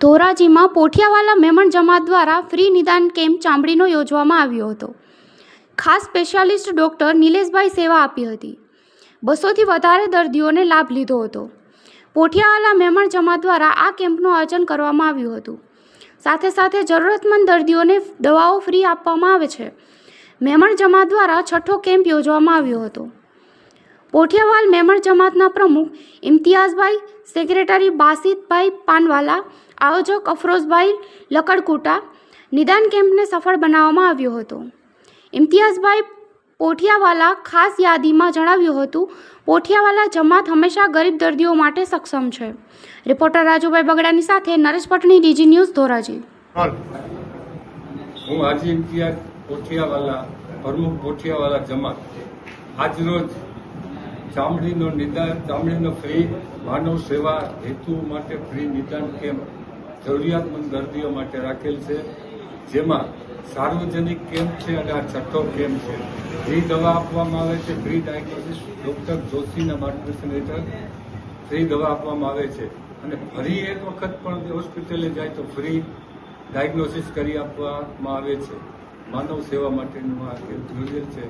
ધોરાજીમાં પોઠિયાવાલા મેમણ જમાત દ્વારા ફ્રી નિદાન કેમ્પ ચામડીનો યોજવામાં આવ્યો હતો. ખાસ સ્પેશિયાલિસ્ટ ડૉક્ટર નિલેશભાઈ સેવા આપી હતી. બસોથી વધારે દર્દીઓને લાભ લીધો હતો. પોઠિયાવાલા મેમણ જમાત દ્વારા આ કેમ્પનું આયોજન કરવામાં આવ્યું હતું. સાથે સાથે જરૂરતમંદ દર્દીઓને દવાઓ ફ્રી આપવામાં આવે છે. મેમણ જમાત દ્વારા છઠ્ઠો કેમ્પ યોજવામાં આવ્યો હતો. પોઠિયાવાલ મેમણ જમાતના પ્રમુખ ઇમ્તિયાઝભાઈ, સેક્રેટરી બાસિતભાઈ પાનવાલા, આયોજક અફરોઝભાઈ લકડકુટા નિદાન કેમ્પને સફળ બનાવવામાં આવ્યો હતો. ઇમ્તિયાઝભાઈ પોઠિયાવાલા ખાસ યાદીમાં જણાવ્યું હતું, પોઠિયાવાલા જમાત હંમેશા ગરીબ દર્દીઓ માટે સક્ષમ છે. રિપોર્ટર રાજુભાઈ બગડાની સાથે નરેશ પટણી ડીજી ન્યૂઝ ધોરાજી. હું હાજી ઇમ્તિયાઝ પોઠિયાવાલા, પ્રમુખ પોઠિયાવાલા જમાત આજરોજ ચામડીનો નિદાન, ચામડીનો ફ્રી માનવ સેવા હેતુ માટે ફ્રી નિદાન કેમ્પ જરૂરિયાતમંદ દર્દીઓ માટે રાખેલ છે, જેમાં સાર્વજનિક કેમ્પ છે અને આ છઠ્ઠો કેમ્પ છે. ફ્રી દવા આપવામાં આવે છે, ફ્રી ડાયગ્નોસિસ, ડોક્ટર જોશીના માર્ગદર્શન હેઠળ ફ્રી દવા આપવામાં આવે છે. અને ફરી એક વખત પણ હોસ્પિટલે જાય તો ફ્રી ડાયગ્નોસિસ કરી આપવામાં આવે છે. માનવ સેવા માટેનું આ કેમ્પ યોજેલ છે.